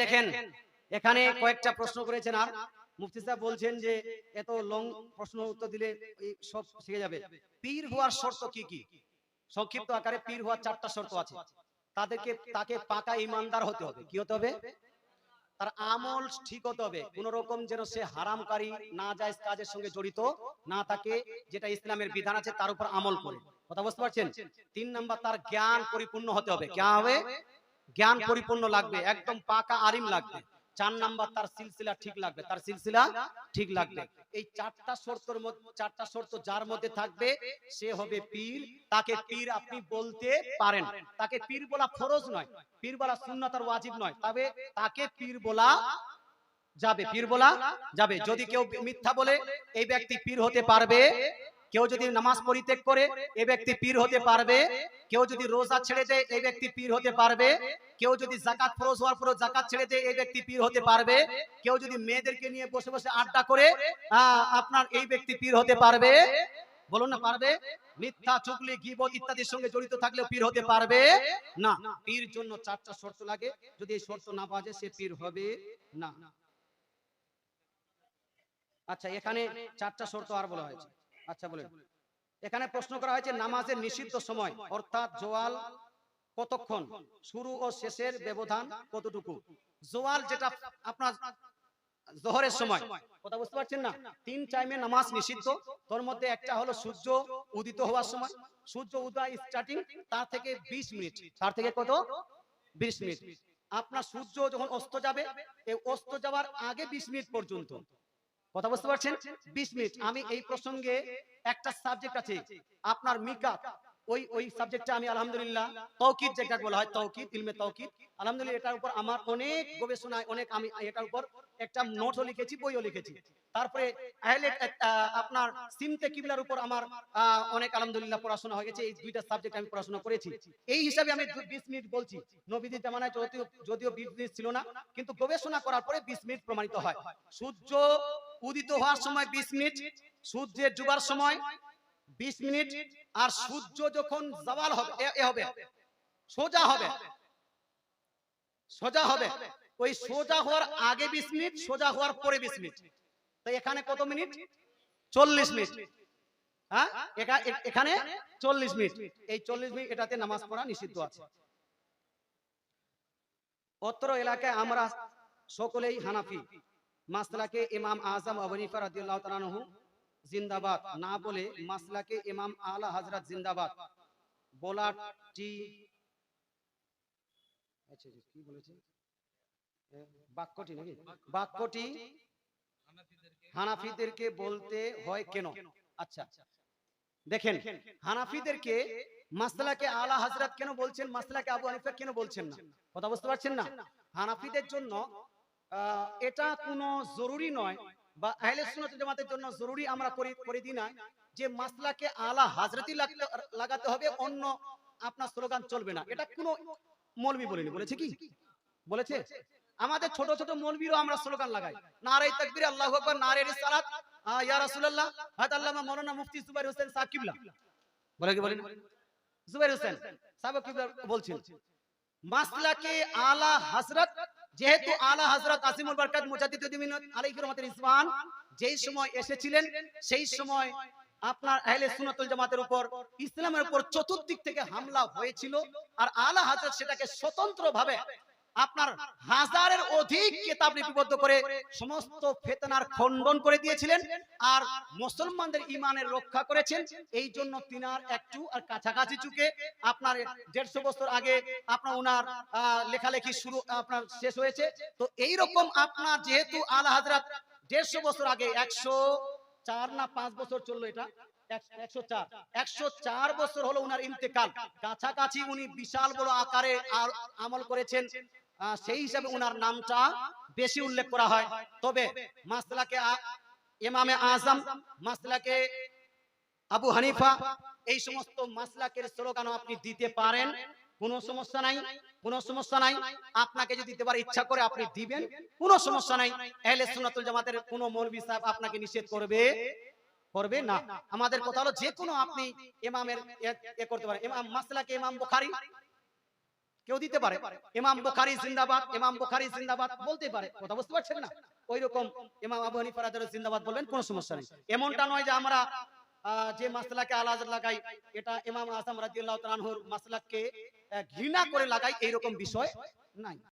দেখেন এখানে কয়েকটা প্রশ্ন করেছেন আর মুফতি সাহেব বলছেন যে এত লং প্রশ্ন উত্তর দিলে সব শিখে যাবে। পীর হওয়ার শর্ত কি কি? সংক্ষিপ্ত আকারে পীর হওয়ার চারটা শর্ত আছে। তাদেরকে তাকে পাকা ইমানদার হতে হবে। কি হতে হবে? তার আমল ঠিক হতে হবে। কোন রকম যেন সে হারামকারী না যায় কাজের সঙ্গে জড়িত না থাকে যেটা ইসলামের বিধান আছে তার উপর আমল করে। কথা বুঝতে পারছেন? তিন নাম্বার তার জ্ঞান পরিপূর্ণ হতে হবে। কে হবে? জ্ঞান পরিপূর্ণ লাগবে একদম পাকা আরিম লাগবে। চার নাম্বার তার সিলসিলা ঠিক লাগবে। তার সিলসিলা ঠিক লাগবে। এই চারটা শর্তর মধ্যে চারটা শর্ত যার মধ্যে থাকবে সে হবে পীর। তাকে পীর আপনি বলতে পারেন। তাকে পীর বলা ফরজ নয়। পীর বলা সুন্নাত আর ওয়াজিব নয়। তবে তাকে পীর বলা যাবে। পীর বলা যাবে। যদি কেউ মিথ্যা বলে এই ব্যক্তি পীর হতে পারবে কেউ যদি নামাজ পরিত্যাগ করে এই ব্যক্তি পীর হতে পারবে। কেউ যদি রোজা ছেড়ে দেয় এই ব্যক্তি পীর হতে পারবে। কেউ যদি জাকাত ফরজ হওয়ার পর জাকাত ছেড়ে দেয় এই ব্যক্তি পীর হতে পারবে। কেউ যদি মেয়েদেরকে নিয়ে বসে বসে আড্ডা করে আপনার এই ব্যক্তি পীর হতে পারবে। বলুন না, পারবে? মিথ্যা, চুগলি, গিবত ইত্যাদির সঙ্গে জড়িত থাকলেও পীর হতে পারবে। না, পীর জন্য চারটা শর্ত লাগে। যদি এই শর্ত না বাজে, সে পীর হবে না। আচ্ছা এখানে চারটা শর্ত আর বলা হয়েছে। আচ্ছা বলেন। এখানে প্রশ্ন করা হয়েছে নামাজের নিষিদ্ধ সময় অর্থাৎ জোয়াল কতক্ষণ শুরু ও শেষের ব্যবধান কতটুকু? জোয়াল যেটা আপনার জোহরের সময়। কথা বুঝতে পারছেন না? তিন টাইমে নামাজ নিষিদ্ধ তোর মধ্যে একটা হলো সূর্য উদিত হওয়ার সময়। সূর্য উদয় স্টার্টিং তার থেকে 20 মিনিট। তার থেকে কত? 20 মিনিট। আপনার সূর্য যখন অস্ত যাবে এই অস্ত যাওয়ার আগে 20 মিনিট পর্যন্ত। কথা বুঝতে পারছেন? 20 মিনিট। আমি এই প্রসঙ্গে একটা সাবজেক্ট আছে। আপনার মিকাত ওই ওই সাবজেক্টটা আমি আলহামদুলিল্লাহ তৌকিদ যেটা বলা হয় তৌকিদ ইলমে তৌকিদ। আলহামদুলিল্লাহ এটার উপর আমার অনেক গবেষণায় অনেক আমি এটার উপর একটা নোটও লিখেছি বইও লিখেছি। তারপরে আপনার সিমতে কিবলার উপর আমার অনেক আলহামদুলিল্লাহ পড়াশোনা হয়ে গেছে এই দুইটা সাবজেক্ট আমি পড়াশোনা করেছি। এই হিসাবে আমি 20 মিনিট বলছি। নবীদের জামানায় যদিও যদিও 20 মিনিট ছিল না কিন্তু গবেষণা করার পরে 20 মিনিট প্রমাণিত হয় সূর্য উদিত হওয়ার সময় 20 মিনিট, সূর্যের ডুবার সময় 20 মিনিট, আর সূর্য যখন জাওয়াল হবে হবে, সোজা হবে সোজা হবে, ওই সোজা হওয়ার আগে 20 মিনিট, সোজা হওয়ার পরে 20 মিনিট। তো এখানে কত মিনিট? 40 মিনিট। হ্যাঁ? এখানে 40 মিনিট। এই 40 মিনিট এটাতে নামাজ পড়া নিষিদ্ধ আছে। অত্র এলাকায় আমরা সকলেই হানাফি। মাসলাকে ইমাম আজম আবু হানিফা রাদিয়াল্লাহু জিন্দাবাদ। না বলে মাসলাকে ইমাম আলা হযরত জিন্দাবাদ। বলাটি আচ্ছা কি বলেছে? বাক্যটি নাকি? বাক্যটি হানাফিদেরকে বলতে হয় কেন? আচ্ছা দেখেন, হানাফিদেরকে মাসলাকে আলা হযরত কেন বলছেন? মাসলাকে আবু হানিফা কেন বলছেন না? কথা বুঝতে পারছেন না? হানাফিদের জন্য এটা কোনো জরুরি নয় বা আহলে সুন্নাত জামাতের জন্য জরুরি আমরা করি করে দিই না। যে মাসলাকে আলা হাজরতি লাগাতে হবে, অন্য আপনার স্লোগান চলবে না। এটা কোনো মৌলবি বলেনি। বলেছে কি? বলেছে? আমাদের ছোট ছোট মৌলবীরও আমরা স্লোগান লাগাই। নারে তাকবীর, আল্লাহু আকবার, নারে রিসালাত। ইয়া রাসূলুল্লাহ, হাত আল্লামা মাওলানা মুফতি জুবাইর হোসেন সাকিবলা বলে কি বলেন? জুবাইর হোসেন সাহেব কিবলা বলছেন, মাসলাকে আলা হযরত যেহেতু আলা হযরত আসিমুল বরকাত মুজাদ্দিদুদ্দিন আলাইহির রহমাতুল ইসমান যেই সময় এসেছিলেন, সেই সময় আপনার আহলে সুন্নাতুল জামাতের উপর, ইসলামের উপর চতুর্দিক থেকে হামলা হয়েছিল, আর আলা হযরত সেটাকে স্বতন্ত্রভাবে আপনার হাজারের অধিক কিতাব লিপিবদ্ধ করে সমস্ত ফেতনার খণ্ডন করে দিয়েছিলেন আর মুসলমানদের ইমানের রক্ষা করেছেন। এই জন্য তিনার একটু আর কাছাকাছি চুকে আপনার দেড়শো বছর আগে আপনার ওনার লেখালেখি শুরু, আপনার শেষ হয়েছে। তো এই রকম আপনার যেহেতু আলা হাজরাত দেড়শো বছর আগে, একশো চার না পাঁচ বছর চলল এটা? এক- একশো চার। একশো চার বছর হলো উনার ইন্তেকাল। কাছাকাছি উনি বিশাল বড় আকারে আমল করেছেন। সেই হিসাবে উনার নামটা বেশি উল্লেখ করা হয়। তবে মাসলাকে আজম, মাসলাকে আবু হানিফা, এই সমস্ত মাসলাকের স্লোগানও আপনি দিতে পারেন। কোনো সমস্যা নাই, কোনো সমস্যা নাই। আপনাকে যদি দেবার ইচ্ছা করে আপনি দিবেন, কোনো সমস্যা নাই। আহলে সুন্নাতুল জামাতের কোনো মৌলভী সাহেব আপনাকে নিষেধ করবে। করবে না। আমাদের কথা হলো যে কোনো আপনি ইমামের এ- করতে পারেন। ইমাম মাসলাকে ইমাম বুখারী কেউ দিতে পারে। ইমাম বুখারী জিন্দাবাদ, ইমাম বুখারী জিন্দাবাদ বলতে পারে। কথা বুঝতে পারছেন না? ওই রকম ইমাম আবু হানিফা রাদিয়াল্লাহু জিন্দাবাদ বলবেন, কোনো সমস্যা নেই। এমনটা নয় যে আমরা যে মাসলাকে আলাদা লাগাই, এটা ইমাম আসাম রাদিয়াল্লাহু তাআলা আনহুর মাসলাককে ঘৃণা করে লাগাই, এইরকম বিষয় নাই।